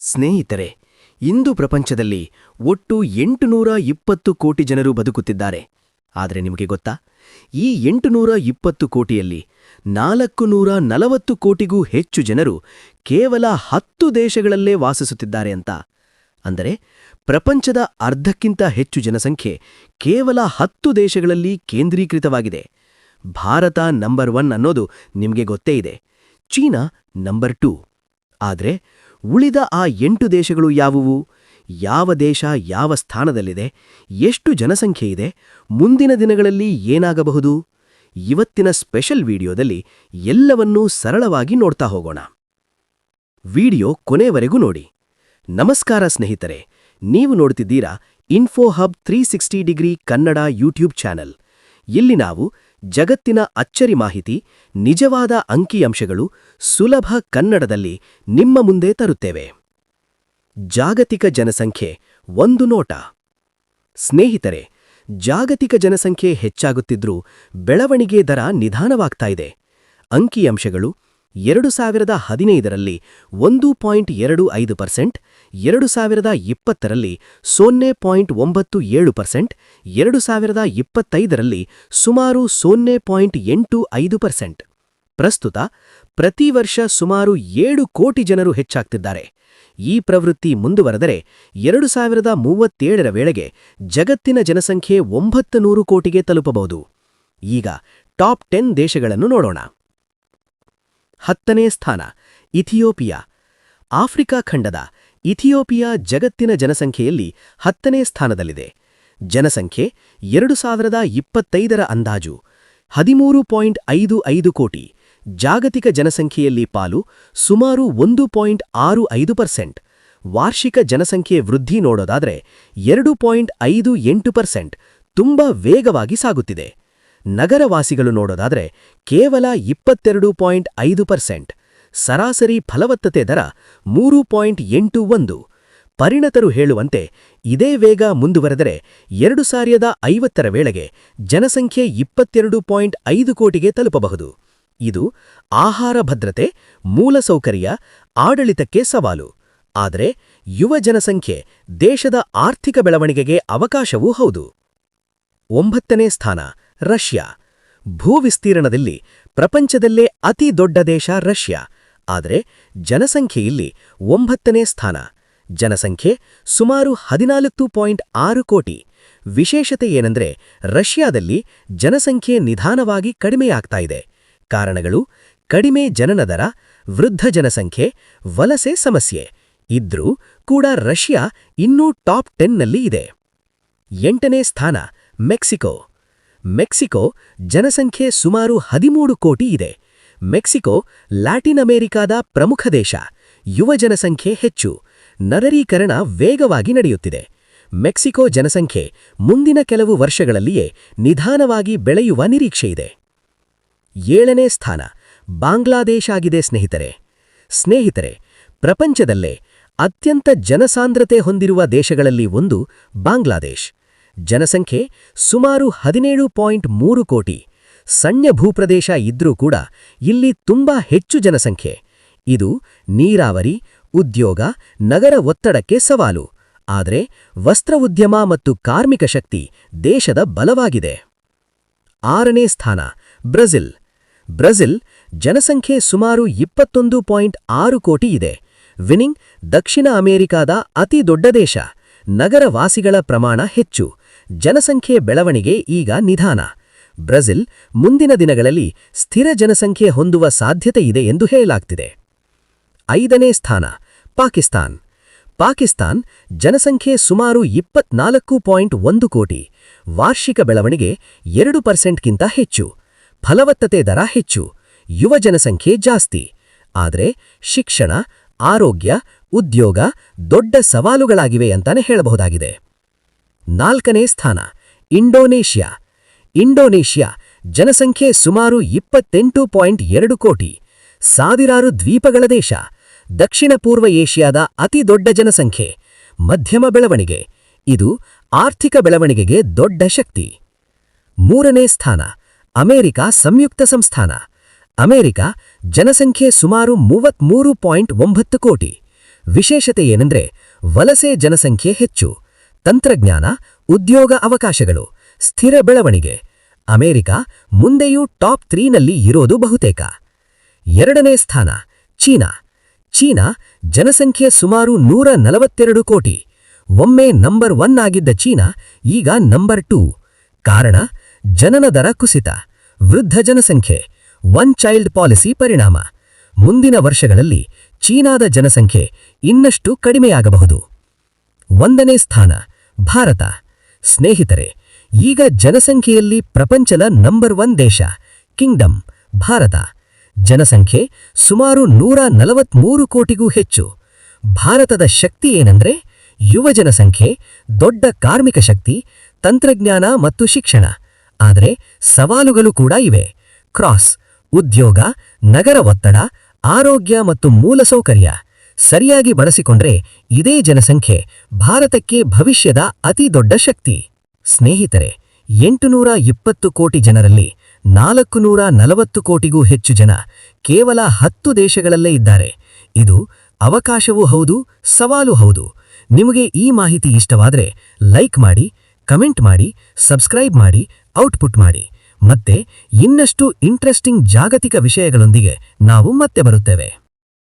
ಸ್ನೇಹಿತರೆ, ಇಂದು ಪ್ರಪಂಚದಲ್ಲಿ ಒಟ್ಟು ಎಂಟುನೂರ ಇಪ್ಪತ್ತು ಕೋಟಿ ಜನರು ಬದುಕುತ್ತಿದ್ದಾರೆ. ಆದರೆ ನಿಮಗೆ ಗೊತ್ತಾ? ಈ ಎಂಟುನೂರ ಇಪ್ಪತ್ತು ಕೋಟಿಯಲ್ಲಿ ನಾಲ್ಕು ನೂರ ನಲವತ್ತು ಕೋಟಿಗೂ ಹೆಚ್ಚು ಜನರು ಕೇವಲ ಹತ್ತು ದೇಶಗಳಲ್ಲೇ ವಾಸಿಸುತ್ತಿದ್ದಾರೆ ಅಂತ. ಅಂದರೆ ಪ್ರಪಂಚದ ಅರ್ಧಕ್ಕಿಂತ ಹೆಚ್ಚು ಜನಸಂಖ್ಯೆ ಕೇವಲ ಹತ್ತು ದೇಶಗಳಲ್ಲಿ ಕೇಂದ್ರೀಕೃತವಾಗಿದೆ. ಭಾರತ ನಂಬರ್ ಒನ್ ಅನ್ನೋದು ನಿಮಗೆ ಗೊತ್ತೇ ಇದೆ. China number two. ಆದರೆ ಉಳಿದ ಆ ಎಂಟು ದೇಶಗಳು ಯಾವುವು? ಯಾವ ದೇಶ ಯಾವ ಸ್ಥಾನದಲ್ಲಿದೆ? ಎಷ್ಟು ಜನಸಂಖ್ಯೆ ಇದೆ? ಮುಂದಿನ ದಿನಗಳಲ್ಲಿ ಏನಾಗಬಹುದು? ಇವತ್ತಿನ ಸ್ಪೆಷಲ್ ವಿಡಿಯೋದಲ್ಲಿ ಎಲ್ಲವನ್ನೂ ಸರಳವಾಗಿ ನೋಡ್ತಾ ಹೋಗೋಣ. ವಿಡಿಯೋ ಕೊನೆವರೆಗೂ ನೋಡಿ. ನಮಸ್ಕಾರ ಸ್ನೇಹಿತರೆ, ನೀವು ನೋಡ್ತಿದ್ದೀರಾ info hub three sixty degree Kannada YouTube channel ಇಲ್ಲಿ ನಾವು ಜಗತ್ತಿನ ಅಚ್ಚರಿ ಮಾಹಿತಿ, ನಿಜವಾದ ಅಂಕಿಅಂಶಗಳು ಸುಲಭ ಕನ್ನಡದಲ್ಲಿ ನಿಮ್ಮ ಮುಂದೆ ತರುತ್ತೇವೆ. ಜಾಗತಿಕ ಜನಸಂಖ್ಯೆ ಒಂದು ನೋಟ. ಸ್ನೇಹಿತರೆ, ಜಾಗತಿಕ ಜನಸಂಖ್ಯೆ ಹೆಚ್ಚಾಗುತ್ತಿದ್ರೂ ಬೆಳವಣಿಗೆ ದರ ನಿಧಾನವಾಗ್ತಾ ಇದೆ. ಅಂಕಿಅಂಶಗಳು ಎರಡು ಸಾವಿರದ ಹದಿನೈದರಲ್ಲಿ ಒಂದು ಪಾಯಿಂಟ್ ಎರಡು ಐದು ಪರ್ಸೆಂಟ್ ಎರಡು ಸಾವಿರದ ಇಪ್ಪತ್ತರಲ್ಲಿ ಸೊನ್ನೆ ಪಾಯಿಂಟ್ ಒಂಬತ್ತು ಏಳು ಪರ್ಸೆಂಟ್, ಎರಡು ಸಾವಿರದ ಇಪ್ಪತ್ತೈದರಲ್ಲಿ ಸುಮಾರು ಸೊನ್ನೆ ಪಾಯಿಂಟ್ ಎಂಟು ಐದು ಪರ್ಸೆಂಟ್. ಪ್ರಸ್ತುತ ಪ್ರತಿ ವರ್ಷ ಸುಮಾರು ಏಳು ಕೋಟಿ ಜನರು ಹೆಚ್ಚಾಗ್ತಿದ್ದಾರೆ. ಈ ಪ್ರವೃತ್ತಿ ಮುಂದುವರೆದರೆ ಎರಡು ಸಾವಿರದ ಮೂವತ್ತೇಳರ ವೇಳೆಗೆ ಜಗತ್ತಿನ ಜನಸಂಖ್ಯೆ ಒಂಬತ್ತು ನೂರು ಕೋಟಿಗೆ ತಲುಪಬಹುದು. ಈಗ ಟಾಪ್ ಟೆನ್ ದೇಶಗಳನ್ನು ನೋಡೋಣ. ಹತ್ತನೇ ಸ್ಥಾನ, ಇಥಿಯೋಪಿಯಾ, ಆಫ್ರಿಕಾ ಖಂಡದ ಇಥಿಯೋಪಿಯಾ ಜಗತ್ತಿನ ಜನಸಂಖ್ಯೆಯಲ್ಲಿ ಹತ್ತನೇ ಸ್ಥಾನದಲ್ಲಿದೆ. ಜನಸಂಖ್ಯೆ ಎರಡು ಸಾವಿರದ ಇಪ್ಪತ್ತೈದರ ಅಂದಾಜು ಹದಿಮೂರು ಪಾಯಿಂಟ್ ಐದು ಐದು ಕೋಟಿ. ಜಾಗತಿಕ ಜನಸಂಖ್ಯೆಯಲ್ಲಿ ಪಾಲು ಸುಮಾರು ಒಂದು ಪಾಯಿಂಟ್ ಆರು ಐದು ಪರ್ಸೆಂಟ್. ವಾರ್ಷಿಕ ಜನಸಂಖ್ಯೆ ವೃದ್ಧಿ ನೋಡೋದಾದ್ರೆ ಎರಡು ಪಾಯಿಂಟ್ ಐದು ಎಂಟು ಪರ್ಸೆಂಟ್. ತುಂಬ ವೇಗವಾಗಿ ಸಾಗುತ್ತಿದೆ. ನಗರವಾಸಿಗಳು ನೋಡೋದಾದ್ರೆ ಕೇವಲ ಇಪ್ಪತ್ತೆರಡು ಪಾಯಿಂಟ್ ಐದು ಪರ್ಸೆಂಟ್. ಸರಾಸರಿ ಫಲವತ್ತತೆ ದರ ಮೂರು ಪಾಯಿಂಟ್ ಎಂಟು ಒಂದು. ಪರಿಣತರು ಹೇಳುವಂತೆ ಇದೇ ವೇಗ ಮುಂದುವರೆದರೆ ಎರಡು ಸಾವಿರದ ಐವತ್ತರ ವೇಳೆಗೆ ಜನಸಂಖ್ಯೆ ಇಪ್ಪತ್ತೆರಡು ಪಾಯಿಂಟ್ ಐದು ಕೋಟಿಗೆ ತಲುಪಬಹುದು. ಇದು ಆಹಾರ ಭದ್ರತೆ ಮೂಲಸೌಕರ್ಯ ಆಡಳಿತಕ್ಕೆ ಸವಾಲು. ಆದರೆ ಯುವ ಜನಸಂಖ್ಯೆ ದೇಶದ ಆರ್ಥಿಕ ಬೆಳವಣಿಗೆಗೆ ಅವಕಾಶವೂ ಹೌದು. ಒಂಬತ್ತನೇ ಸ್ಥಾನ, ರಷ್ಯಾ. ಭೂವಿಸ್ತೀರ್ಣದಲ್ಲಿ ಪ್ರಪಂಚದಲ್ಲೇ ಅತಿ ದೊಡ್ಡ ದೇಶ ರಷ್ಯಾ. ಆದರೆ ಜನಸಂಖ್ಯೆಯಲ್ಲಿ ಒಂಬತ್ತನೇ ಸ್ಥಾನ. ಜನಸಂಖ್ಯೆ ಸುಮಾರು ಹದಿನಾಲ್ಕು ಪಾಯಿಂಟ್ ಆರು ಕೋಟಿ. ವಿಶೇಷತೆ ಏನೆಂದರೆ ರಷ್ಯಾದಲ್ಲಿ ಜನಸಂಖ್ಯೆ ನಿಧಾನವಾಗಿ ಕಡಿಮೆಯಾಗ್ತಾ ಇದೆ. ಕಾರಣಗಳು ಕಡಿಮೆ ಜನನ ದರ, ವೃದ್ಧ ಜನಸಂಖ್ಯೆ, ವಲಸೆ ಸಮಸ್ಯೆ. ಇದ್ರೂ ಕೂಡ ರಷ್ಯಾ ಇನ್ನೂ ಟಾಪ್ ಟೆನ್ನಲ್ಲಿ ಇದೆ. ಎಂಟನೇ ಸ್ಥಾನ ಮೆಕ್ಸಿಕೋ. ಮೆಕ್ಸಿಕೋ ಜನಸಂಖ್ಯೆ ಸುಮಾರು ಹದಿಮೂರು ಕೋಟಿ ಇದೆ. ಮೆಕ್ಸಿಕೋ, ಲ್ಯಾಟಿನ್ ಅಮೆರಿಕಾದ ಪ್ರಮುಖ ದೇಶ. ಯುವ ಜನಸಂಖ್ಯೆ ಹೆಚ್ಚು. ನರರೀಕರಣ ವೇಗವಾಗಿ ನಡೆಯುತ್ತಿದೆ. ಮೆಕ್ಸಿಕೋ ಜನಸಂಖ್ಯೆ ಮುಂದಿನ ಕೆಲವು ವರ್ಷಗಳಲ್ಲಿಯೇ ನಿಧಾನವಾಗಿ ಬೆಳೆಯುವ ನಿರೀಕ್ಷೆಯಿದೆ. ಏಳನೇ ಸ್ಥಾನ, ಬಾಂಗ್ಲಾದೇಶ ಆಗಿದೆ ಸ್ನೇಹಿತರೆ. ಸ್ನೇಹಿತರೆ, ಪ್ರಪಂಚದಲ್ಲೇ ಅತ್ಯಂತ ಜನಸಾಂದ್ರತೆ ಹೊಂದಿರುವ ದೇಶಗಳಲ್ಲಿ ಒಂದು ಬಾಂಗ್ಲಾದೇಶ್. ಜನಸಂಖ್ಯೆ ಸುಮಾರು ಹದಿನೇಳು ಪಾಯಿಂಟ್ ಮೂರು ಕೋಟಿ. ಸಣ್ಣ ಭೂಪ್ರದೇಶ ಇದ್ರೂ ಕೂಡ ಇಲ್ಲಿ ತುಂಬಾ ಹೆಚ್ಚು ಜನಸಂಖ್ಯೆ. ಇದು ನೀರಾವರಿ, ಉದ್ಯೋಗ, ನಗರ ಒತ್ತಡಕ್ಕೆ ಸವಾಲು. ಆದರೆ ವಸ್ತ್ರ ಉದ್ಯಮ ಮತ್ತು ಕಾರ್ಮಿಕ ಶಕ್ತಿ ದೇಶದ ಬಲವಾಗಿದೆ. ಆರನೇ ಸ್ಥಾನ ಬ್ರೆಜಿಲ್ ಬ್ರೆಜಿಲ್ ಜನಸಂಖ್ಯೆ ಸುಮಾರು ಇಪ್ಪತ್ತೊಂದು ಪಾಯಿಂಟ್ ಆರು ಕೋಟಿ ಇದೆ. ವಿನಿಂಗ್ ದಕ್ಷಿಣ ಅಮೆರಿಕಾದ ಅತಿ ದೊಡ್ಡ ದೇಶ. ನಗರವಾಸಿಗಳ ಪ್ರಮಾಣ ಹೆಚ್ಚು. ಜನಸಂಖ್ಯೆ ಬೆಳವಣಿಗೆ ಈಗ ನಿಧಾನ. ಬ್ರೆಜಿಲ್ ಮುಂದಿನ ದಿನಗಳಲ್ಲಿ ಸ್ಥಿರ ಜನಸಂಖ್ಯೆ ಹೊಂದುವ ಸಾಧ್ಯತೆ ಇದೆ ಎಂದು ಹೇಳಲಾಗ್ತಿದೆ. ಐದನೇ ಸ್ಥಾನ, ಪಾಕಿಸ್ತಾನ್. ಪಾಕಿಸ್ತಾನ್ ಜನಸಂಖ್ಯೆ ಸುಮಾರು ಇಪ್ಪತ್ನಾಲ್ಕು ಪಾಯಿಂಟ್ ಒಂದು ಕೋಟಿ, ವಾರ್ಷಿಕ ಬೆಳವಣಿಗೆ ಎರಡು ಪರ್ಸೆಂಟ್ಗಿಂತ ಹೆಚ್ಚು, ಫಲವತ್ತತೆ ದರ ಹೆಚ್ಚು, ಯುವ ಜನಸಂಖ್ಯೆ ಜಾಸ್ತಿ, ಆದರೆ ಶಿಕ್ಷಣ, ಆರೋಗ್ಯ, ಉದ್ಯೋಗ ದೊಡ್ಡ ಸವಾಲುಗಳಾಗಿವೆ ಅಂತಾನೆ ಹೇಳಬಹುದಾಗಿದೆ. ನಾಲ್ಕನೇ ಸ್ಥಾನ, ಇಂಡೋನೇಷ್ಯಾ. ಇಂಡೋನೇಷ್ಯಾ, ಜನಸಂಖ್ಯೆ ಸುಮಾರು ಇಪ್ಪತ್ತೆಂಟು ಪಾಯಿಂಟ್ ಎರಡು ಕೋಟಿ, ಸಾವಿರಾರು ದ್ವೀಪಗಳ ದೇಶ, ದಕ್ಷಿಣ ಪೂರ್ವ ಏಷ್ಯಾದ ಅತಿ ದೊಡ್ಡ ಜನಸಂಖ್ಯೆ, ಮಧ್ಯಮ ಬೆಳವಣಿಗೆ, ಇದು ಆರ್ಥಿಕ ಬೆಳವಣಿಗೆಗೆ ದೊಡ್ಡ ಶಕ್ತಿ. ಮೂರನೇ ಸ್ಥಾನ, ಅಮೆರಿಕ ಸಂಯುಕ್ತ ಸಂಸ್ಥಾನ, ಅಮೆರಿಕ ಜನಸಂಖ್ಯೆ ಸುಮಾರು ಮೂವತ್ಮೂರು ಪಾಯಿಂಟ್ ಒಂಬತ್ತು ಕೋಟಿ, ವಿಶೇಷತೆ ಏನೆಂದರೆ ವಲಸೆ ಜನಸಂಖ್ಯೆ ಹೆಚ್ಚು, ತಂತ್ರಜ್ಞಾನ, ಉದ್ಯೋಗ ಅವಕಾಶಗಳು ಸ್ಥಿರ ಬೆಳವಣಿಗೆ. ಅಮೆರಿಕ ಮುಂದೆಯೂ ಟಾಪ್ ತ್ರೀನಲ್ಲಿ ಇರೋದು ಬಹುತೇಕ. ಎರಡನೇ ಸ್ಥಾನ, ಚೀನಾ. ಚೀನಾ ಜನಸಂಖ್ಯೆ ಸುಮಾರು ನೂರ ನಲವತ್ತೆರಡು ಕೋಟಿ. ಒಮ್ಮೆ ನಂಬರ್ ಒನ್ ಆಗಿದ್ದ ಚೀನಾ ಈಗ ನಂಬರ್ ಟೂ. ಕಾರಣ, ಜನನ ದರ ಕುಸಿತ, ವೃದ್ಧ ಜನಸಂಖ್ಯೆ, ಒನ್ ಚೈಲ್ಡ್ ಪಾಲಿಸಿ ಪರಿಣಾಮ. ಮುಂದಿನ ವರ್ಷಗಳಲ್ಲಿ ಚೀನಾದ ಜನಸಂಖ್ಯೆ ಇನ್ನಷ್ಟು ಕಡಿಮೆಯಾಗಬಹುದು. ಒಂದನೇ ಸ್ಥಾನ, ಭಾರತ. ಸ್ನೇಹಿತರೆ ಈಗ ಜನಸಂಖ್ಯೆಯಲ್ಲಿ ಪ್ರಪಂಚದ ನಂಬರ್ ಒನ್ ದೇಶ ಕಿಂಗ್ಡಮ್ ಭಾರತ. ಜನಸಂಖ್ಯೆ ಸುಮಾರು ನೂರ ನಲವತ್ಮೂರು ಕೋಟಿಗೂ ಹೆಚ್ಚು. ಭಾರತದ ಶಕ್ತಿ ಏನಂದ್ರೆ ಯುವ ಜನಸಂಖ್ಯೆ, ದೊಡ್ಡ ಕಾರ್ಮಿಕ ಶಕ್ತಿ, ತಂತ್ರಜ್ಞಾನ ಮತ್ತು ಶಿಕ್ಷಣ. ಆದರೆ ಸವಾಲುಗಳು ಕೂಡ ಇವೆ. ಕ್ರಾಸ್ ಉದ್ಯೋಗ, ನಗರ ಒತ್ತಡ, ಆರೋಗ್ಯ ಮತ್ತು ಮೂಲಸೌಕರ್ಯ ಸರಿಯಾಗಿ ಬಳಸಿಕೊಂಡ್ರೆ ಇದೇ ಜನಸಂಖ್ಯೆ ಭಾರತಕ್ಕೆ ಭವಿಷ್ಯದ ಅತಿ ದೊಡ್ಡ ಶಕ್ತಿ. ಸ್ನೇಹಿತರೆ, ಎಂಟುನೂರ ಇಪ್ಪತ್ತು ಕೋಟಿ ಜನರಲ್ಲಿ ನಾಲ್ಕು ನೂರ ನಲವತ್ತು ಕೋಟಿಗೂ ಹೆಚ್ಚು ಜನ ಕೇವಲ ಹತ್ತು ದೇಶಗಳಲ್ಲೇ ಇದ್ದಾರೆ. ಇದು ಅವಕಾಶವೂ ಹೌದು, ಸವಾಲು ಹೌದು. ನಿಮಗೆ ಈ ಮಾಹಿತಿ ಇಷ್ಟವಾದರೆ ಲೈಕ್ ಮಾಡಿ, ಕಮೆಂಟ್ ಮಾಡಿ, ಸಬ್ಸ್ಕ್ರೈಬ್ ಮಾಡಿ, ಔಟ್ಪುಟ್ ಮಾಡಿ. ಮತ್ತೆ ಇನ್ನಷ್ಟು ಇಂಟ್ರೆಸ್ಟಿಂಗ್ ಜಾಗತಿಕ ವಿಷಯಗಳೊಂದಿಗೆ ನಾವು ಮತ್ತೆ ಬರುತ್ತೇವೆ.